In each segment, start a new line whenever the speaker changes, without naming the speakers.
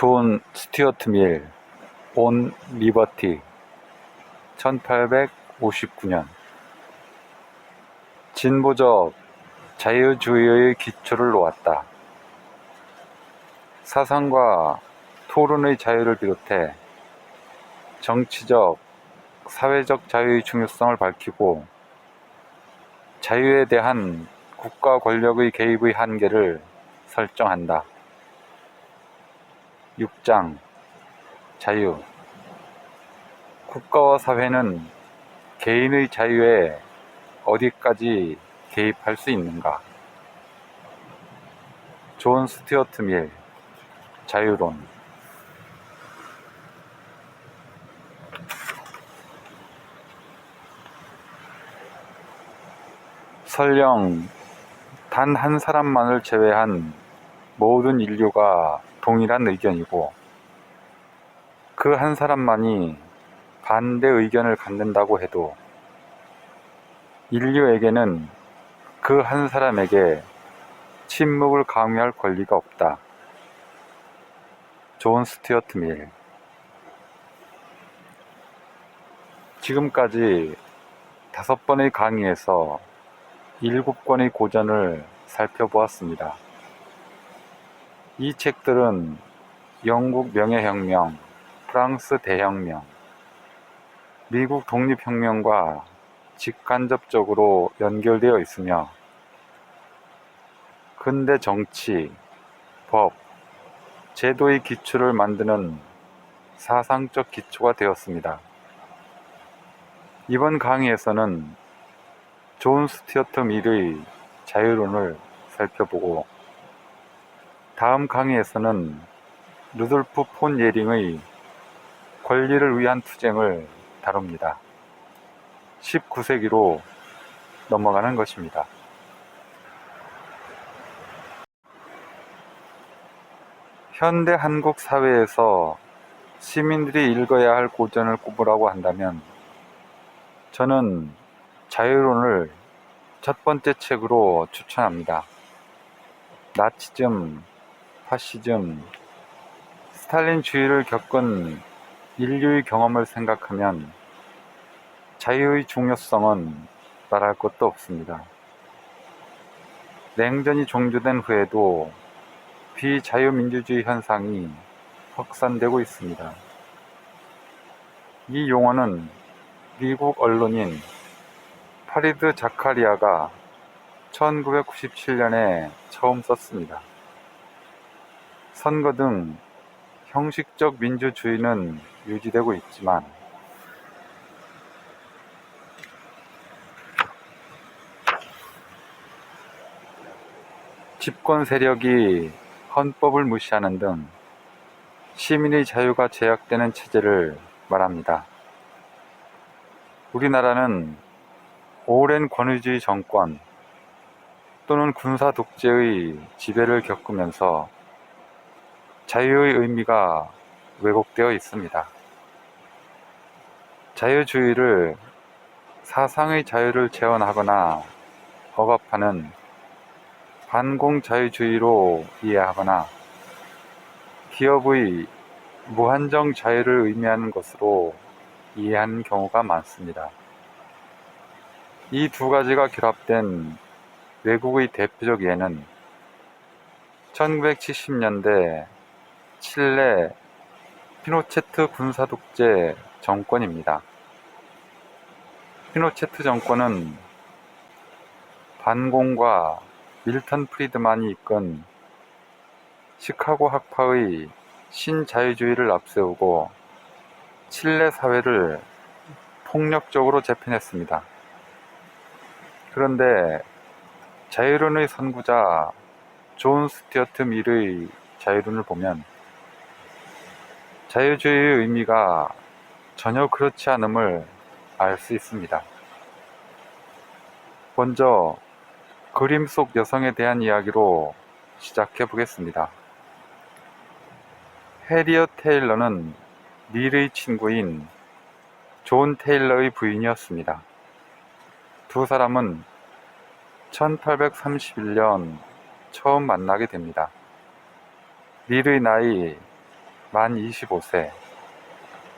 존 스튜어트 밀, 온 리버티 1859년 진보적 자유주의의 기초를 놓았다. 사상과 토론의 자유를 비롯해 정치적, 사회적 자유의 중요성을 밝히고 자유에 대한 국가 권력의 개입의 한계를 설정한다. 6장 자유 국가와 사회는 개인의 자유에 어디까지 개입할 수 있는가? 존 스튜어트 밀 자유론 설령 단 한 사람만을 제외한 모든 인류가 동일한 의견이고 그 한 사람만이 반대 의견을 갖는다고 해도 인류에게는 그 한 사람에게 침묵을 강요할 권리가 없다. 존 스튜어트 밀 지금까지 다섯 번의 강의에서 일곱 권의 고전을 살펴보았습니다. 이 책들은 영국 명예혁명, 프랑스 대혁명, 미국 독립혁명과 직간접적으로 연결되어 있으며 근대 정치, 법, 제도의 기초를 만드는 사상적 기초가 되었습니다. 이번 강의에서는 존 스튜어트 밀의 자유론을 살펴보고 다음 강의에서는 루돌프 폰 예링의 권리를 위한 투쟁을 다룹니다. 19세기로 넘어가는 것입니다. 현대 한국 사회에서 시민들이 읽어야 할 고전을 꼽으라고 한다면 저는 자유론을 첫 번째 책으로 추천합니다. 나치즘, 파시즘, 스탈린주의를 겪은 인류의 경험을 생각하면 자유의 중요성은 말할 것도 없습니다. 냉전이 종료된 후에도 비자유민주주의 현상이 확산되고 있습니다. 이 용어는 미국 언론인 파리드 자카리아가 1997년에 처음 썼습니다. 선거 등 형식적 민주주의는 유지되고 있지만 집권 세력이 헌법을 무시하는 등 시민의 자유가 제약되는 체제를 말합니다. 우리나라는 오랜 권위주의 정권 또는 군사 독재의 지배를 겪으면서 자유의 의미가 왜곡되어 있습니다. 자유주의를 사상의 자유를 재현하거나 억압하는 반공자유주의로 이해하거나 기업의 무한정 자유를 의미하는 것으로 이해하는 경우가 많습니다. 이 두 가지가 결합된 외국의 대표적 예는 1970년대 칠레 피노체트 군사독재 정권입니다. 피노체트 정권은 반공과 밀턴 프리드만이 이끈 시카고 학파의 신자유주의를 앞세우고 칠레 사회를 폭력적으로 재편했습니다. 그런데 자유론의 선구자 존 스튜어트 밀의 자유론을 보면 자유주의의 의미가 전혀 그렇지 않음을 알 수 있습니다. 먼저 그림 속 여성에 대한 이야기로 시작해 보겠습니다. 해리엇 테일러는 밀의 친구인 존 테일러의 부인이었습니다. 두 사람은 1831년 처음 만나게 됩니다. 밀의 나이 만 25세,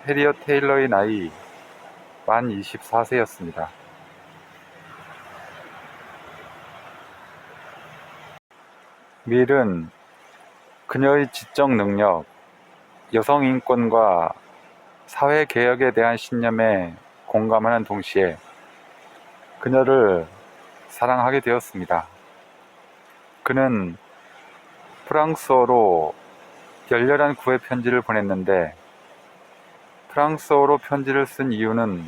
해리어 테일러의 나이 만 24세였습니다. 밀은 그녀의 지적 능력, 여성 인권과 사회 개혁에 대한 신념에 공감하는 동시에 그녀를 사랑하게 되었습니다. 그는 프랑스어로 열렬한 구애 편지를 보냈는데 프랑스어로 편지를 쓴 이유는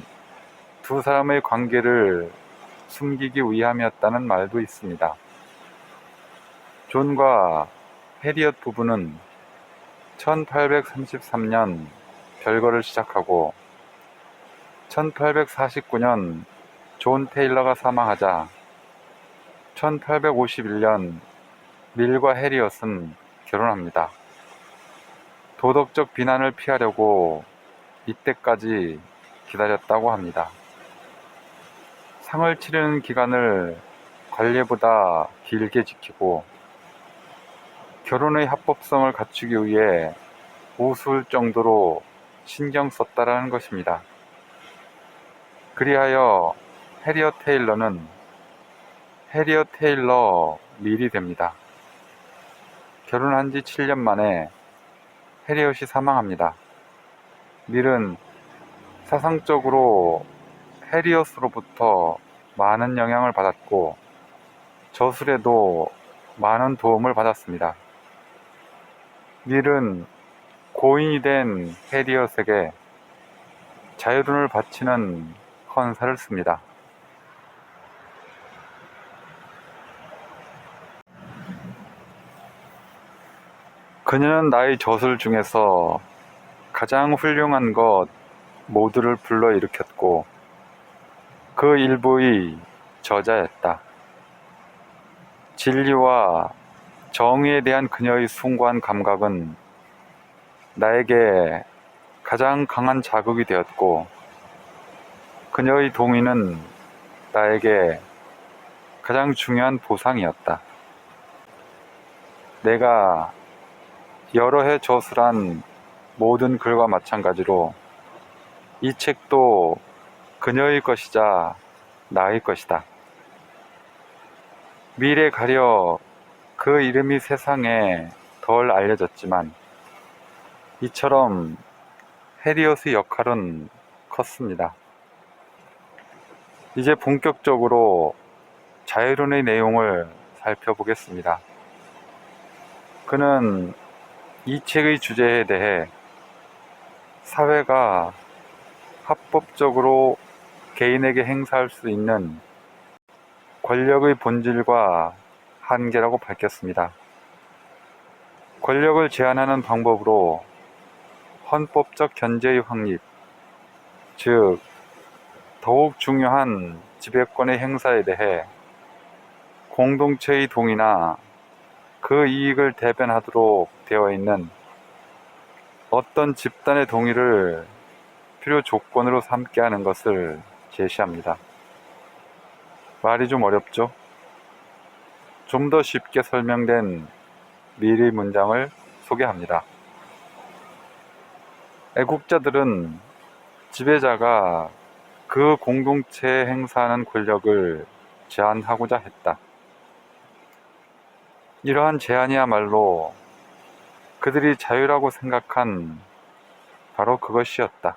두 사람의 관계를 숨기기 위함이었다는 말도 있습니다. 존과 해리엇 부부는 1833년 별거를 시작하고 1849년 존 테일러가 사망하자 1851년 밀과 해리엇은 결혼합니다. 도덕적 비난을 피하려고 이때까지 기다렸다고 합니다. 상을 치르는 기간을 관례보다 길게 지키고 결혼의 합법성을 갖추기 위해 우스울 정도로 신경 썼다라는 것입니다. 그리하여 해리어 테일러는 해리어 테일러 밀이 됩니다. 결혼한 지 7년 만에 해리엇이 사망합니다. 밀은 사상적으로 해리엇으로부터 많은 영향을 받았고 저술에도 많은 도움을 받았습니다. 밀은 고인이 된 해리엇에게 자유론을 바치는 헌사를 씁니다. 그녀는 나의 저술 중에서 가장 훌륭한 것 모두를 불러일으켰고 그 일부의 저자였다. 진리와 정의에 대한 그녀의 숭고한 감각은 나에게 가장 강한 자극이 되었고 그녀의 동의는 나에게 가장 중요한 보상이었다. 내가 여러 해 저술한 모든 글과 마찬가지로 이 책도 그녀의 것이자 나의 것이다. 미래 가려 그 이름이 세상에 덜 알려졌지만 이처럼 해리엇의 역할은 컸습니다. 이제 본격적으로 자유론의 내용을 살펴보겠습니다. 그는 이 책의 주제에 대해 사회가 합법적으로 개인에게 행사할 수 있는 권력의 본질과 한계라고 밝혔습니다. 권력을 제한하는 방법으로 헌법적 견제의 확립, 즉, 더욱 중요한 지배권의 행사에 대해 공동체의 동의나 그 이익을 대변하도록 되어 있는 어떤 집단의 동의를 필요 조건으로 삼게 하는 것을 제시합니다. 말이 좀 어렵죠? 좀 더 쉽게 설명된 미리 문장을 소개합니다. 애국자들은 지배자가 그 공동체에 행사하는 권력을 제한하고자 했다. 이러한 제한이야말로 그들이 자유라고 생각한 바로 그것이었다.